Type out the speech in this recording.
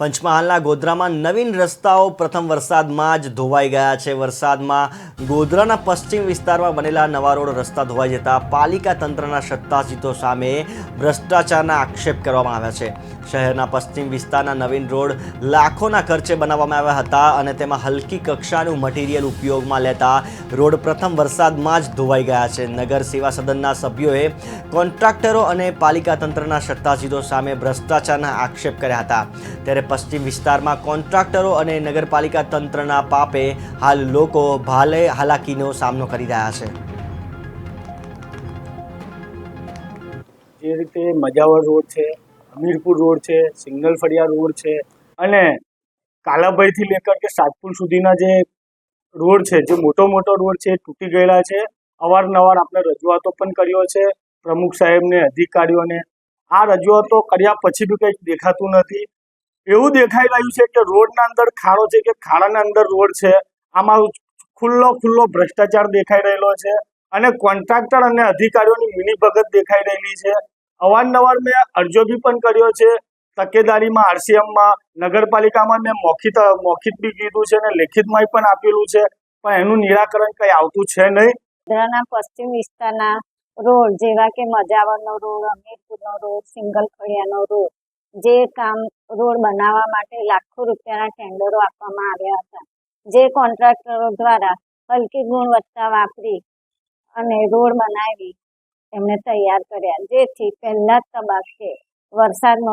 પંચમહાલના ગોધરામાં નવીન રસ્તાઓ પ્રથમ વરસાદમાં જ ધોવાઈ ગયા છે. વરસાદમાં ગોધરાના પશ્ચિમ વિસ્તારમાં બનેલા નવા રોડ રસ્તા ધોવાઈ જતા પાલિકા તંત્રના સત્તાધીશો સામે ભ્રષ્ટાચારના આક્ષેપ કરવામાં આવ્યા છે. શહેરના પશ્ચિમ વિસ્તારના નવીન રોડ લાખોના ખર્ચે બનાવવામાં આવ્યા હતા અને તેમાં હલકી કક્ષાનું મટીરિયલ ઉપયોગમાં લેતા રોડ પ્રથમ વરસાદમાં જ ધોવાઈ ગયા છે. નગર સેવા સદનના સભ્યોએ કોન્ટ્રાક્ટરો અને પાલિકા તંત્રના સત્તાધીશો સામે ભ્રષ્ટાચારના આક્ષેપ કર્યા હતા. ત્યારે પશ્ચિમ વિસ્તારમાં કોન્ટ્રાક્ટરો અને નગરપાલિકા તંત્રના પાપે હાલ લોકો ભાલે હાલાકીનો સામનો કરી રહ્યા છે. જે રીતે મજાવર રોડ છે હમીરપુર રોડ છે સિંગલ ફળિયા રોડ છે અને કાલાભાઈથી લેકર કે સાતપુર સુધીના જે રોડ છે, જે મોટો મોટો રોડ છે તૂટી ગયેલા છે. અવારનવાર આપણે રજૂઆતો પણ કર્યો છે, પ્રમુખ સાહેબને, અધિકારીઓને. આ રજૂઆતો કર્યા પછી બી કંઈક દેખાતું નથી. એવું દેખાઈ રહ્યું છે કે રોડના અંદર ખાડો છે કે ખાડાના અંદર રોડ છે. આમાં ખુલ્લો ખુલ્લો ભ્રષ્ટાચાર દેખાઈ રહેલો છે અને કોન્ટ્રાક્ટર અને અધિકારીઓની મિલીભગત દેખાઈ રહેલી છે. અવારનવાર મેં અરજો બી પણ કર્યો છે. તકેદારીમાં, આરસીએમમાં, નગરપાલિકામાં મેં મૌખિત મૌખિત બી કીધું છે અને લેખિતમાં પણ આપેલું છે. પણ એનું નિરાકરણ કંઈ આવતું છે નહીં. વડોદરાના પશ્ચિમ વિસ્તારના રોડ જેવા કે મજાવરનો રોડ, અમીરપુરનો રોડ સિંગલ ફળિયાનો રોડ જે કામ રોડ બનાવવા માટે લાખો રૂપિયાના ટેન્ડરો આપવામાં આવ્યા હતા. જે કોન્ટ્રાક્ટરો દ્વારા હલકી ગુણવત્તા વાપરી અને રોડ બનાવી એમને તૈયાર કર્યા. જેથી પહેલા તબક્કે વરસાદનો